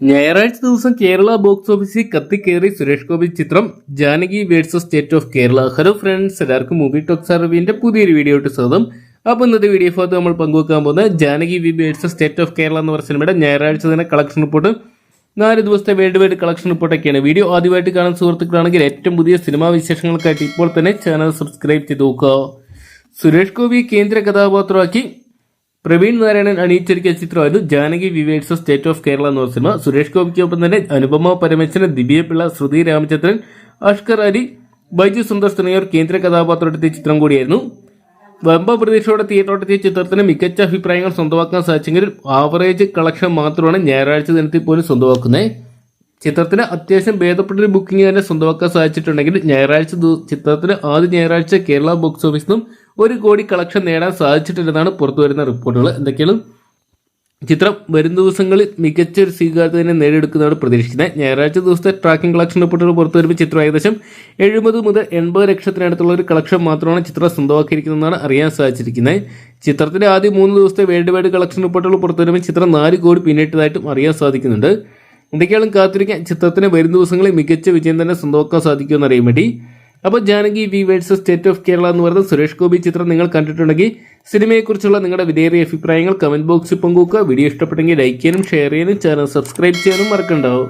ഞായറാഴ്ച ദിവസം കേരള ബോക്സ് ഓഫീസിൽ കത്തിക്കേറി സുരേഷ് ഗോപി ചിത്രം Janaki versus state of Kerala. Hello friends എല്ലാവർക്കും മൂവി ടോക്സ് അറിവിന്റെ പുതിയൊരു വീഡിയോ ആയിട്ട് സ്വാഗതം. അപ്പോൾ ഇന്നത്തെ വീഡിയോ ഭാഗത്ത് നമ്മൾ പങ്കുവെക്കാൻ പോകുന്ന Janaki V versus state of Kerala എന്ന് പറഞ്ഞ സിനിമയുടെ ഞായറാഴ്ച തന്നെ കളക്ഷൻ റിപ്പോർട്ട് നാല് ദിവസത്തെ വേൾഡ് വൈഡ് കളക്ഷൻ റിപ്പോർട്ടൊക്കെയാണ് വീഡിയോ ആദ്യമായിട്ട് കാണുന്ന സുഹൃത്തുക്കളാണെങ്കിൽ ഏറ്റവും പുതിയ സിനിമാ വിശേഷങ്ങൾക്കായിട്ട് ഇപ്പോൾ തന്നെ ചാനൽ സബ്സ്ക്രൈബ് ചെയ്ത് നോക്കുക. സുരേഷ് ഗോപി കേന്ദ്ര കഥാപാത്രമാക്കി പ്രവീൺ നാരായണൻ അണിയിച്ചൊരുക്കിയ ചിത്രമായിരുന്നു Janaki V versus state of Kerala എന്ന സിനിമ. സുരേഷ് ഗോപിക്കൊപ്പം തന്നെ അനുപമ പരമേശ്വരൻ ദിവ്യ പിള്ള ശ്രുതി രാമചന്ദ്രൻ അഷ്കർ അലി ബൈജു സുന്ദർ തുടങ്ങിയവർ കേന്ദ്ര കഥാപാത്രമെടുത്ത ചിത്രം കൂടിയായിരുന്നു. വമ്പ പ്രതീക്ഷയോടെ തിയേറ്ററോടെത്തിയ ചിത്രത്തിന് മികച്ച അഭിപ്രായങ്ങൾ സ്വന്തമാക്കാൻ സാധിച്ചെങ്കിലും ആവറേജ് കളക്ഷൻ മാത്രമാണ് ഞായറാഴ്ച ദിനത്തിൽ പോലും സ്വന്തമാക്കുന്നത് ചിത്രത്തിന് അത്യാവശ്യം ഭേദപ്പെട്ടൊരു ബുക്കിംഗ് തന്നെ സ്വന്തമാക്കാൻ സാധിച്ചിട്ടുണ്ടെങ്കിൽ ഞായറാഴ്ച ചിത്രത്തിന് ആദ്യ ഞായറാഴ്ച കേരള ബോക്സ് ഓഫീസിൽ നിന്നും ഒരു കോടി കളക്ഷൻ നേടാൻ സാധിച്ചിട്ടില്ലെന്നാണ് പുറത്തുവരുന്ന റിപ്പോർട്ടുകൾ. എന്തൊക്കെയാണ്? ചിത്രം വരും ദിവസങ്ങളിൽ മികച്ച ഒരു സ്വീകാര്യതയെ നേടിയെടുക്കുന്നതാണ് പ്രതീക്ഷിക്കുന്നത്. ഞായറാഴ്ച ദിവസത്തെ ട്രാക്കിംഗ് കളക്ഷൻ റിപ്പോർട്ടുകൾ പുറത്തു വരുമ്പോൾ ചിത്രം ഏകദേശം എഴുപത് മുതൽ എൺപത് ലക്ഷത്തിനടുത്തുള്ള ഒരു കളക്ഷൻ മാത്രമാണ് ചിത്രം സ്വന്തമാക്കിയിരിക്കുന്നതെന്നാണ് അറിയാൻ സാധിച്ചിരിക്കുന്നത്. ചിത്രത്തിന്റെ ആദ്യ മൂന്ന് ദിവസത്തെ വേൾഡ് വൈഡ് കളക്ഷൻ റിപ്പോർട്ടുകൾ പുറത്തു വരുമ്പോൾ ചിത്രം നാല് കോടി പിന്നിട്ടതായിട്ടും അറിയാൻ സാധിക്കുന്നുണ്ട്. എന്തൊക്കെയാണ് കാത്തിരിക്കാൻ ചിത്രത്തിന് വരും ദിവസങ്ങളിൽ മികച്ച വിജയം തന്നെ സ്വന്തമാക്കാൻ സാധിക്കുമെന്ന് അറിയാൻ വേണ്ടി അപ്പോൾ Janaki V versus state of Kerala എന്ന് പറയുന്ന സുരേഷ് ഗോപി ചിത്രം നിങ്ങൾ കണ്ടിട്ടുണ്ടെങ്കിൽ സിനിമയെക്കുറിച്ചുള്ള നിങ്ങളുടെ വിലയേറിയ അഭിപ്രായങ്ങൾ കമന്റ് ബോക്സിൽ പങ്കുവെക്കുക. വീഡിയോ ഇഷ്ടപ്പെട്ടെങ്കിൽ ലൈക്ക് ചെയ്യാനും ഷെയർ ചെയ്യാനും ചാനൽ സബ്സ്ക്രൈബ് ചെയ്യാനും മറക്കണ്ടാവും